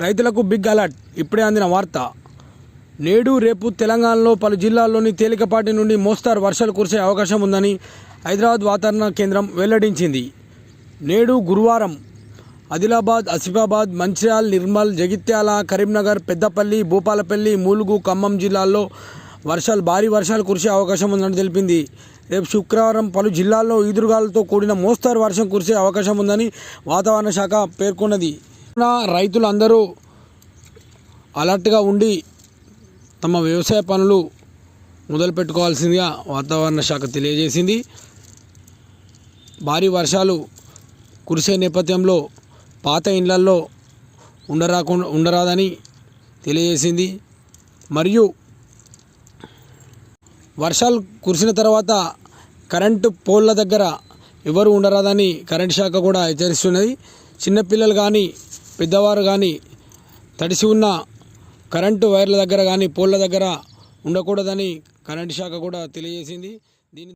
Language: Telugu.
రైతులకు బిగ్ అలర్ట్. ఇప్పుడే అందిన వార్త. నేడు రేపు తెలంగాణలో పలు జిల్లాల్లోని తేలికపాటి నుండి మోస్తారు వర్షాలు కురిసే అవకాశం ఉందని హైదరాబాద్ వాతావరణ కేంద్రం వెల్లడించింది. నేడు గురువారం ఆదిలాబాద్ ఆసిఫాబాద్ మంచిర్యాల్ నిర్మల్ జగిత్యాల కరీంనగర్ పెద్దపల్లి భూపాలపల్లి ములుగు ఖమ్మం జిల్లాల్లో వర్షాలు భారీ వర్షాలు కురిసే అవకాశం ఉందని తెలిపింది. రేపు శుక్రవారం పలు జిల్లాల్లో ఈదురుగాలతో కూడిన మోస్తారు వర్షం కురిసే అవకాశం ఉందని వాతావరణ శాఖ పేర్కొన్నది. రైతులందరూ అలర్ట్గా ఉండి తమ వ్యవసాయ పనులు మొదలు పెట్టుకోవాల్సిందిగా వాతావరణ శాఖ తెలియజేసింది. భారీ వర్షాలు కురిసే నేపథ్యంలో పాత ఇండ్లల్లో ఉండరాకుండా ఉండరాదని తెలియజేసింది. మరియు వర్షాలు కురిసిన తర్వాత కరెంటు పోల్ల దగ్గర ఎవరు ఉండరాదని కరెంట్ శాఖ కూడా హెచ్చరిస్తున్నది. చిన్నపిల్లలు కానీ పెద్దవారు కానీ తడిసి ఉన్న కరెంటు వైర్ల దగ్గర కానీ పోల్ల దగ్గర ఉండకూడదని కరెంటు శాఖ కూడా తెలియజేసింది. దీని